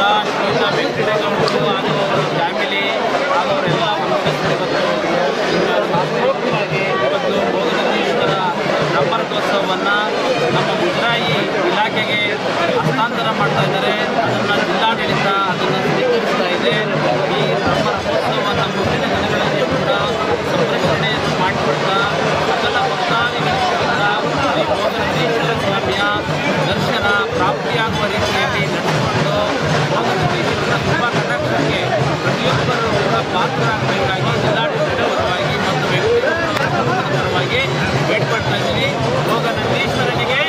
ಕೂಡ ಶ್ರೀಯುತ ವೆಂಕಟೇಗೌಡರು ಹಾಗೂ ಅವರ ಫ್ಯಾಮಿಲಿ ಹಾಗೂ ಇವತ್ತು ನಮ್ಮ ಮುಜರಾಯಿ ಇಲಾಖೆಗೆ ಹಸ್ತಾಂತರ ಮಾಡ್ತಾ ಇದ್ದಾರೆ ಅದನ್ನು ಜಿಲ್ಲಾಡಳಿತ ಅದನ್ನು ಸ್ವೀಕರಿಸ್ತಾ ಇದೆ ಈ ನಮ್ಮ ಮುಂದಿನ ದಿನಗಳಲ್ಲಿ ಕೂಡ ಸಂರಕ್ಷಣೆಯನ್ನು ಮಾಡಿಕೊಡ್ತಾ ಭಕ್ತಾದಿಗಳಿಗೂ ಕೂಡ ಈ ಭೋಗನಂದೀಶ್ವರ ಸ್ವಾಮಿಯ ದರ್ಶನ ಪ್ರಾಪ್ತಿಯಾಗುವ ಭೋಗನಂದೀಶ್ವರನ ತುಂಬ ಕಟಾಕ್ಷಕ್ಕೆ ಪ್ರತಿಯೊಬ್ಬರು ಕೂಡ ಪಾತ್ರರಾಗಬೇಕಾಗಿ ಜಿಲ್ಲಾಡಳಿತದ ಪರವಾಗಿ ಮತ್ತು ವೆಂಕಟೇಶ್ವರ ಪರವಾಗಿ ಬೇಡ್ಕೊಳ್ತಾ ಇದ್ದೀನಿ ಭೋಗನಂದೀಶ್ವರನಿಗೆ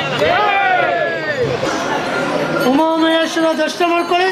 ಉಮಾಮಹೇಶ್ವರ ದರ್ಶನ ಮಾಡ್ಕೊಳ್ಳಿ.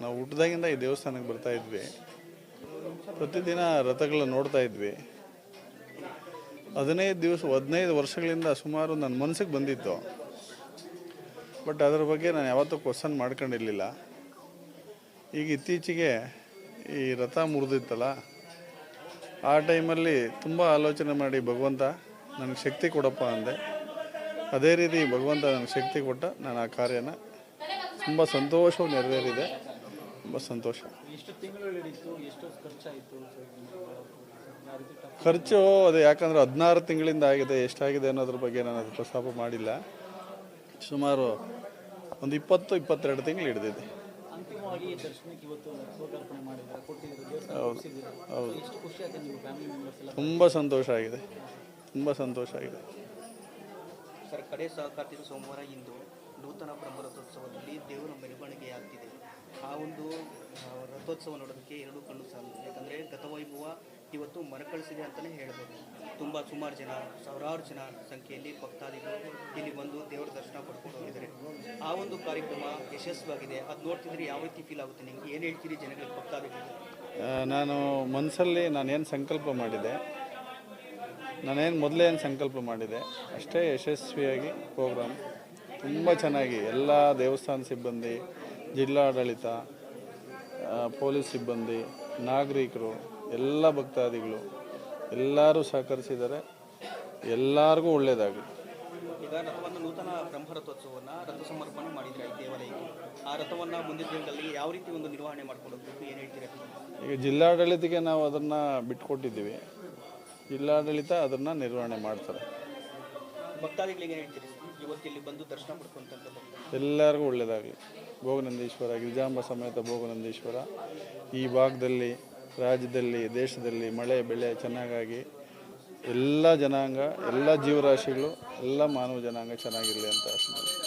ನಾವು ಹುಟ್ಟಿದಾಗಿಂದ ಈ ದೇವಸ್ಥಾನಕ್ಕೆ ಬರ್ತಾ ಇದ್ವಿ. ಪ್ರತಿದಿನ ರಥಗಳನ್ನ ನೋಡ್ತಾ ಇದ್ವಿ. ಹದಿನೈದು ದಿವಸ, ಹದಿನೈದು ವರ್ಷಗಳಿಂದ ಸುಮಾರು ನನ್ನ ಮನಸ್ಸಿಗೆ ಬಂದಿತ್ತು. ಬಟ್ ಅದರ ಬಗ್ಗೆ ನಾನು ಯಾವತ್ತೂ ಕ್ವಶನ್ ಮಾಡ್ಕೊಂಡಿರಲಿಲ್ಲ. ಈಗ ಇತ್ತೀಚೆಗೆ ಈ ರಥ ಮುರಿದಿತ್ತಲ್ಲ, ಆ ಟೈಮಲ್ಲಿ ತುಂಬ ಆಲೋಚನೆ ಮಾಡಿ ಭಗವಂತ ನನಗೆ ಶಕ್ತಿ ಕೊಡಪ್ಪ ಅಂದೆ. ಅದೇ ರೀತಿ ಭಗವಂತ ನನಗೆ ಶಕ್ತಿ ಕೊಟ್ಟ ನಾನು ಆ ಕಾರ್ಯನ ತುಂಬ ಸಂತೋಷವು ನೆರವೇರಿದೆ. ತುಂಬ ಸಂತೋಷ. ಖರ್ಚು ಅದು ಯಾಕಂದ್ರೆ ಹದಿನಾರು ತಿಂಗಳಿಂದ ಆಗಿದೆ, ಎಷ್ಟಾಗಿದೆ ಅನ್ನೋದ್ರ ಬಗ್ಗೆ ನಾನು ಅದು ಪ್ರಸ್ತಾಪ ಮಾಡಿಲ್ಲ. ಸುಮಾರು ಒಂದು ಇಪ್ಪತ್ತು, ಇಪ್ಪತ್ತೆರಡು ತಿಂಗಳು ಹಿಡಿದಿದೆ. ಹೌದು ತುಂಬ ಸಂತೋಷ ಆಗಿದೆ, ತುಂಬ ಸಂತೋಷ ಆಗಿದೆ. ಸರ್, ಕಡೆ ಸಹಕಾರ ಸೋಮವಾರ ಇಂದು ನೂತನ ಬ್ರಹ್ಮ ರಥೋತ್ಸವದಲ್ಲಿ ದೇವರ ಮೆರವಣಿಗೆ ಆಗ್ತಿದೆ ಆ ಒಂದು ರಥೋತ್ಸವ ನೋಡೋದಕ್ಕೆ ಎರಡು ಕಣ್ಣು ಸಾಲದು ಯಾಕಂದರೆ ಗತವೈಭವ ಇವತ್ತು ಮರಕಳಿಸಿದೆ ಅಂತಲೇ ಹೇಳ್ಬೋದು. ತುಂಬ ಸುಮಾರು ಜನ, ಸಾವಿರಾರು ಜನ ಸಂಖ್ಯೆಯಲ್ಲಿ ಭಕ್ತಾದಿಗಳು ಇಲ್ಲಿ ಬಂದು ದೇವರ ದರ್ಶನ ಪಡ್ಕೊಂಡು ಹೋಗಿದ್ದಾರೆ. ಆ ಒಂದು ಕಾರ್ಯಕ್ರಮ ಯಶಸ್ವಾಗಿದೆ ಅದು ನೋಡ್ತಿದ್ರೆ ಯಾವ ರೀತಿ ಫೀಲ್ ಆಗುತ್ತೆ ನಿಮ್ಗೆ? ಏನು ಹೇಳ್ತೀರಿ ಜನಗಳಿಗೆ ಭಕ್ತಾದಿಗಳು ನಾನು ಮನಸ್ಸಲ್ಲಿ ನಾನೇನು ಸಂಕಲ್ಪ ಮಾಡಿದೆ, ನಾನೇನು ಮೊದಲೇ ಏನು ಸಂಕಲ್ಪ ಮಾಡಿದೆ, ಅಷ್ಟೇ ಯಶಸ್ವಿಯಾಗಿ ಪ್ರೋಗ್ರಾಮ್ ತುಂಬ ಚೆನ್ನಾಗಿ ಎಲ್ಲ ದೇವಸ್ಥಾನ ಸಿಬ್ಬಂದಿ ಜಿಲ್ಲಾಡಳಿತ ಪೊಲೀಸ್ ಸಿಬ್ಬಂದಿ ನಾಗರಿಕರು ಎಲ್ಲ ಭಕ್ತಾದಿಗಳು ಎಲ್ಲರೂ ಸಹಕರಿಸಿದ್ದಾರೆ. ಎಲ್ಲರಿಗೂ ಒಳ್ಳೆಯದಾಗಲಿ ಈಗ ರಥವನ್ನು ನೂತನ ಬ್ರಹ್ಮ ರಥೋತ್ಸವವನ್ನು ರಥ ಸಮರ್ಪಣೆ ಮಾಡಿದ್ರೆ ಈ ದೇವಾಲಯಕ್ಕೆ. ಆ ರಥವನ್ನು ಮುಂದಿನ ದಿನದಲ್ಲಿ ಯಾವ ರೀತಿ ಒಂದು ನಿರ್ವಹಣೆ ಮಾಡ್ಕೊಂಡು ಹೋಗ್ಬೇಕು ಏನು ಹೇಳ್ತೀರಾ? ಈಗ ಜಿಲ್ಲಾಡಳಿತಕ್ಕೆ ನಾವು ಅದನ್ನು ಬಿಟ್ಕೊಟ್ಟಿದ್ದೀವಿ. ಜಿಲ್ಲಾಡಳಿತ ಅದನ್ನು ನಿರ್ವಹಣೆ ಮಾಡ್ತಾರೆ. ಭಕ್ತಾದಿಗಳಿಗೆ ಏನು ಹೇಳ್ತೀರಿ? ಎಲ್ಲರಿಗೂ ಒಳ್ಳೆಯದಾಗಲಿ. ಭೋಗನಂದೀಶ್ವರ, ಗಿರಿಜಾಂಬ ಸಮೇತ ಭೋಗನಂದೀಶ್ವರ. ಈ ಭಾಗದಲ್ಲಿ, ರಾಜ್ಯದಲ್ಲಿ, ದೇಶದಲ್ಲಿ ಮಳೆ, ಬೆಳೆ ಚೆನ್ನಾಗಾಗಿ ಎಲ್ಲ ಜನಾಂಗ, ಎಲ್ಲ ಜೀವರಾಶಿಗಳು, ಎಲ್ಲ ಮಾನವ ಜನಾಂಗ ಚೆನ್ನಾಗಿರಲಿ ಅಂತ ಆಶೆ.